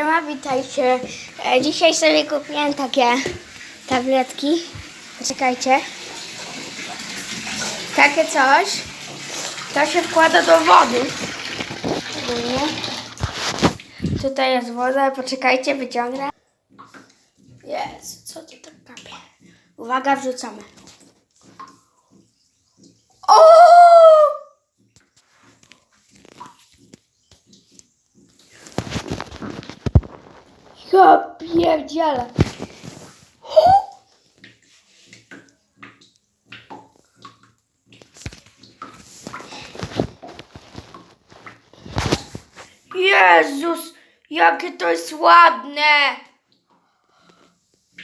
Siema, witajcie. E, Dzisiaj sobie kupiłem takie tabletki. Poczekajcie. Takie coś. To się wkłada do wody. Tutaj jest woda. Poczekajcie, wyciągnę. Jest, co to tak kapie? Uwaga, wrzucamy. O! Ja pierdzielę. Jezus, jakie to jest ładne.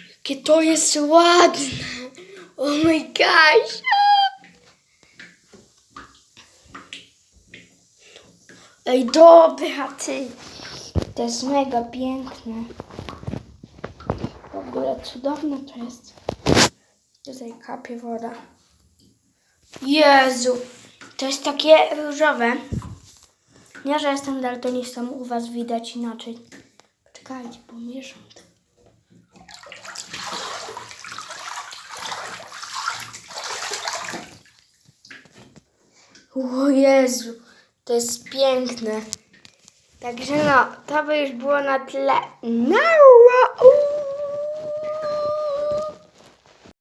Jakie to jest ładne. Oh my gosh. Ej, dobra, ty. To jest mega piękne. W ogóle cudowne to jest. Tutaj kapie woda. Jezu, to jest takie różowe. Nie, że jestem daltonistą, u was widać inaczej. Poczekajcie, pomieszam to. O Jezu, to jest piękne. Także no, to by już było na tle. No, uuu.